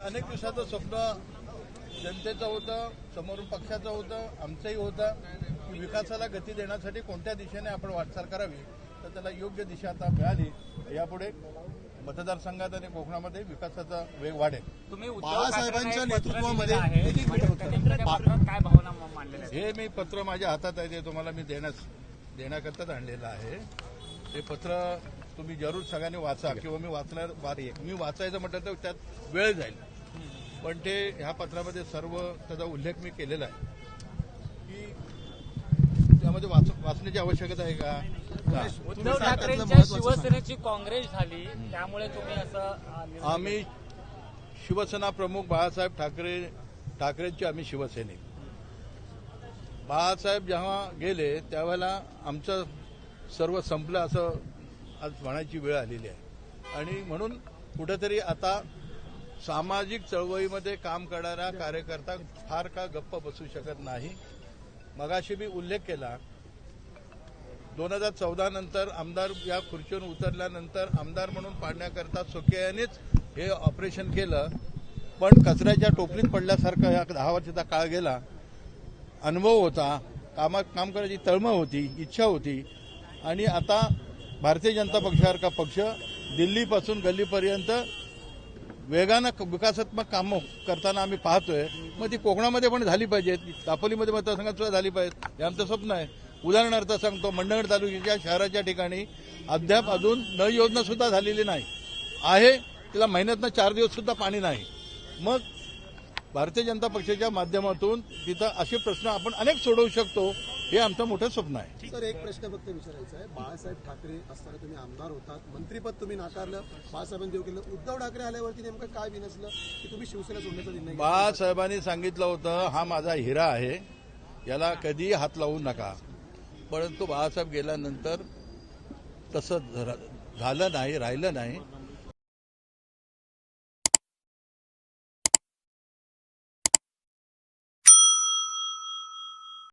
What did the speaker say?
अनेक दिवसाचं स्वप्न जनतेचं होतं समोरून पक्षाचं होतं आमचंही होतं. की विकासाला गती देण्यासाठी कोणत्या दिशेने आपण वाटचाल करावी तर त्याला योग्य दिशा आता मिळाली. यापुढे मतदारसंघात आणि कोकणामध्ये विकासाचा वेग वाढेल. बाळासाहेबांच्या नेतृत्वामध्ये लिहिलं आहे. एक एक मिनिट होतं. नेमकं त्या पत्रात काय भावना म- मांडलेल्या आहेत? हे मी पत्र माझ्या हातात आहे ते तुम्हाला मी देण्यास देण्याकरताच आणलेलं आहे. हे पत्र तुम्ही जरूर सगळ्यांनी वाचा किंवा मी वाचणार मी वाचायचं म्हटलं तर त्यात वेळ जाईल. पण ते ह्या पत्रामध्ये सर्व त्याचा उल्लेख मी केलेला आहे. की त्यामध्ये वाच वाचण्याची आवश्यकता आहे का? उद्धव ठाकरेंच्या शिवसेनेची काँग्रेस झाली त्यामुळे तुम्ही असं आम्ही शिवसेना प्रमुख बाळासाहेब ठाकरे ठाकरेंचे आम्ही शिवसैनिक. बाळासाहेब जेव्हा गेले त्यावेळेला आमचं सर्व संपलं असं आज म्हणायची वेळ आलेली आहे. आणि म्हणून कुठेतरी आता सामाजिक चळवळीमध्ये काम करणारा कार्यकर्ता फार का गप्प बसू शकत नाही. मगाशी मी उल्लेख केला दोन हजार चौदा नंतर आमदार या खुर्चीवर उतरल्यानंतर आमदार म्हणून पाडण्याकरता सुकेयानेच हे ऑपरेशन केलं. पण कचऱ्याच्या टोपलीत पडल्यासारखा या दहा वर्षाचा काळ गेला. अनुभव होता कामात काम करायची तळमळ होती इच्छा होती. आणि आता भारतीय जनता पक्षासारखा पक्ष दिल्लीपासून गल्लीपर्यंत वेगानं क- विकासात्मक कामं करताना आम्ही पाहतोय. मग ती कोकणामध्ये पण झाली पाहिजेत. दापोलीमध्ये मतदारसंघात सुद्धा झाली पाहिजेत. हे आमचं स्वप्न आहे. उदाहरणार्थ सांगतो मंडणगड तालुक्याच्या शहराच्या ठिकाणी अद्याप अजून नळ योजना सुद्धा झालेली नाही. आहे तिला महिन्यातनं चार दिवस सुद्धा पाणी नाही. मग भारतीय जनता पक्षाच्या माध्यमातून तिथं असे प्रश्न आपण अनेक सोडवू शकतो हे आमचं मोठं स्वप्न आहे. सर एक प्रश्न फक्त विचारायचा आहे. बाळासाहेब ठाकरे असताना तुम्ही आमदार होतात. मंत्रीपद तुम्ही नाकारलं. बाळासाहेबांनी देऊ केलं. उद्धव ठाकरे आल्यावरती नेमकं काय विनसलं? की तुम्ही शिवसेना सोडण्याचा निर्णय बाळासाहेबांनी सांगितलं होतं हा माझा हिरा आहे. याला कधीही हात लावू नका. परंतु बाळासाहेब गेल्यानंतर तसं झालं नाही राहिलं नाही.